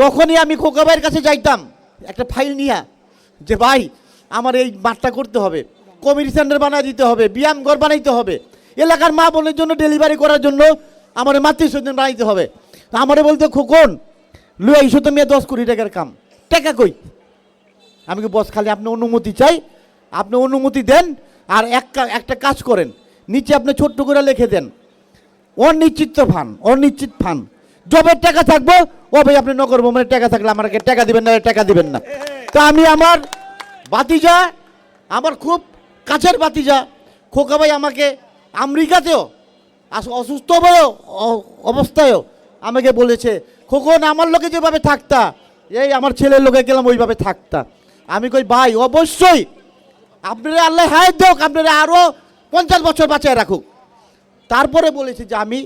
যখনই আমি খোকা ভাইয়ের কাছে যাইতাম, একটা ফাইল নিয়ে, যে ভাই, আমার এই মাঠটা করতে হবে, কমিটি সেন্টার বানিয়ে দিতে হবে, ব্যায়াম ঘর বানাইতে হবে, এলাকার মা বোনের জন্য ডেলিভারি করার জন্য আমার মাতৃ স্বজন বানাইতে হবে। আমারে বলতে, খোকন, লুয়া ইস্যু তো মেয়ে দশ কোটি টাকার কাম। টাকা কই? আমি কি, বস, খালি আপনি অনুমতি চাই, আপনি অনুমতি দেন আর এক একটা কাজ করেন। নিচে আপনি ছোট্ট করে লিখে দেন। অনিশ্চিত ফান অনিশ্চিত ফান। জবের টাকা থাকব? ও ভাই, আপনি নগর ভ্রমণের টাকা থাকলে আমাকে টাকা দিবেন না টাকা দিবেন না। তা আমি আমার বাতিজা আমার খুব কাছের বাতিজা খোকা ভাই আমাকে আমেরিকাতেও অসুস্থ হয়েও অবস্থায়ও আমাকে বলেছে খোকন আমার লোকে যেভাবে থাকতা, এই আমার ছেলের লোকে গেলাম ওইভাবে থাকতা। আমি কই, ভাই, অবশ্যই। আপনারা আল্লাহ হায়াত দেখ আপনারা আরও পঞ্চাশ বছর বাঁচায় রাখুক। তারপরে বলেছে যে, আমি,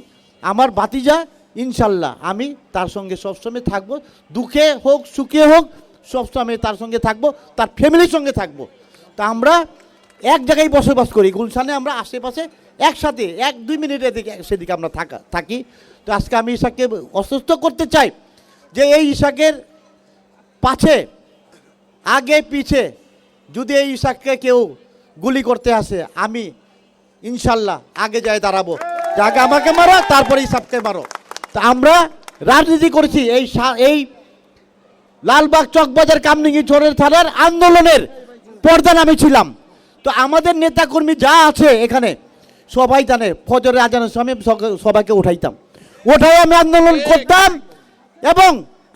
আমার বাতিজা ইনশাল্লাহ আমি তার সঙ্গে সবসময় থাকব। দুঃখে হোক, সুখে হোক, সবসময় তার সঙ্গে থাকব, তার ফ্যামিলির সঙ্গে থাকব। তা আমরা এক জায়গায় বসবাস করি, গুলশানে আমরা আশেপাশে একসাথে এক দুই মিনিটের দিকে সেদিকে আমরা থাকা, থাকি। তো আজকে আমি ঈশাকে অসুস্থ করতে চাই যে এই ঈশাকের পাছে, আগে পিছে যদি এই ঈশাককে কেউ গুলি করতে আসে, আমি ইনশাল্লাহ আগে যাই দাঁড়াবো। আগে আমাকে মারো, তারপরে ইসাবকে মারো। তা আমরা রাজনীতি করেছি এই এই লালবাগ চকবাজার কামনিঙ্গি চোরের থানার আন্দোলনের পর্দান আমি ছিলাম। তো আমাদের নেতাকর্মী যা আছে এখানে, সবাই জানে ফজরের আজানের সময় সবাইকে উঠাইতাম। ওঠাই আমি আন্দোলন করতাম এবং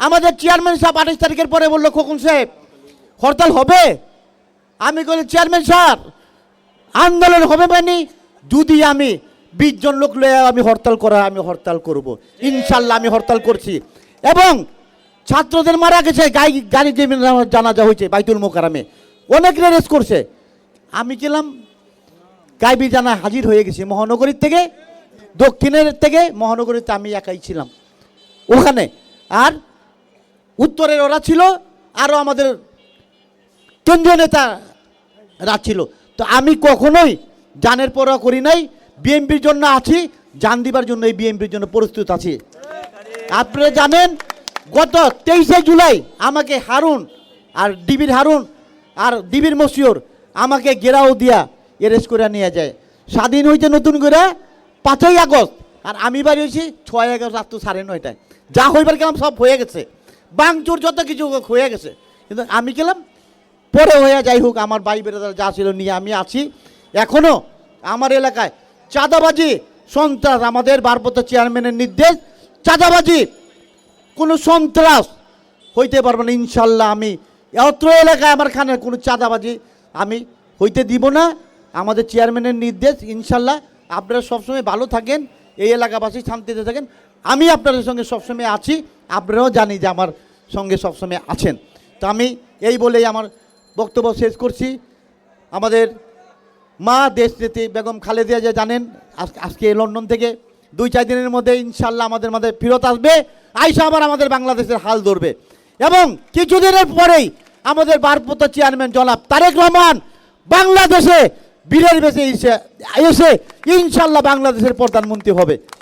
আমাদের চেয়ারম্যান সাহেব আঠাশ তারিখের পরে বলল, খোকন সাহেব, হরতাল হবে? আমি বলি চেয়ারম্যান স্যার আন্দোলন হবে মানে যদি আমি বিশ জন লোক লয়ে আমি হরতাল করা, আমি হরতাল করব। ইনশাল্লাহ আমি হরতাল করছি। এবং ছাত্রদের মারা গেছে গাড়ি গাড়ি যে জানাজা হয়েছে বাইতুল মোকারামে অনেক রেস করছে। আমি গেলাম, গাইবি জানা হাজির হয়ে গেছি মহানগরীর থেকে, দক্ষিণের থেকে, মহানগরীতে আমি একাই ছিলাম। ওখানে আর উত্তরের ওরা ছিল, আরও আমাদের কেন্দ্রীয় নেতারা ছিল। তো আমি কখনোই জানের পরোয়া করি নাই বিএনপির জন্য আছি জান দিবার জন্য এই বিএনপির জন্য প্রস্তুত আছি। আপনারা জানেন, গত তেইশে জুলাই আমাকে হারুন আর ডিবির হারুন আর ডিবির মসিওর আমাকে গেরাও দিয়া এরেস্ট করে নিয়ে যায়। স্বাধীন হইতে নতুন করে পাঁচই আগস্ট আর আমি বাড়ি হয়েছি ছয় আগস্ট রাত সাড়ে নয়টায়। যা হইবার গেলাম সব হয়ে গেছে। বাংচুর যত কিছু হয়ে গেছে। কিন্তু আমি গেলাম, পরে হয়ে যাই হোক, আমার ভাই বেড়াদার যা ছিল নিয়ে আমি আছি। এখনও আমার এলাকায় চাঁদাবাজি, সন্ত্রাস আমাদের ভারপ্রাপ্ত চেয়ারম্যানের নির্দেশ। চাঁদাবাজি, কোনো সন্ত্রাস হইতে পারবে না, ইনশাল্লাহ আমি। অত্র এলাকায় আমার খানের কোনো চাঁদাবাজি আমি হইতে দিব না। আমাদের চেয়ারম্যানের নির্দেশ, ইনশাল্লাহ আপনারা সবসময় ভালো থাকেন, এই এলাকাবাসী শান্তিতে থাকেন। আমি আপনাদের সঙ্গে সবসময় আছি, আপনারাও জানি যে আমার সঙ্গে সবসময় আছেন। তো আমি এই বলেই আমার বক্তব্য শেষ করছি। আমাদের মা দেশ নেত্রী বেগম খালেদিয়া যে জানেন, আজ- আজকে লন্ডন থেকে, দুই, চার দিনের মধ্যে ইনশাল্লাহ আমাদের মধ্যে ফেরত আসবে, আইসা আবার আমাদের বাংলাদেশের হাল ধরবে। এবং কিছুদিনের পরেই আমাদের বারপত চেয়ারম্যান জনাব তারেক রহমান বাংলাদেশে বীরের বেশে এসে ইনশাল্লাহ বাংলাদেশের প্রধানমন্ত্রী হবে।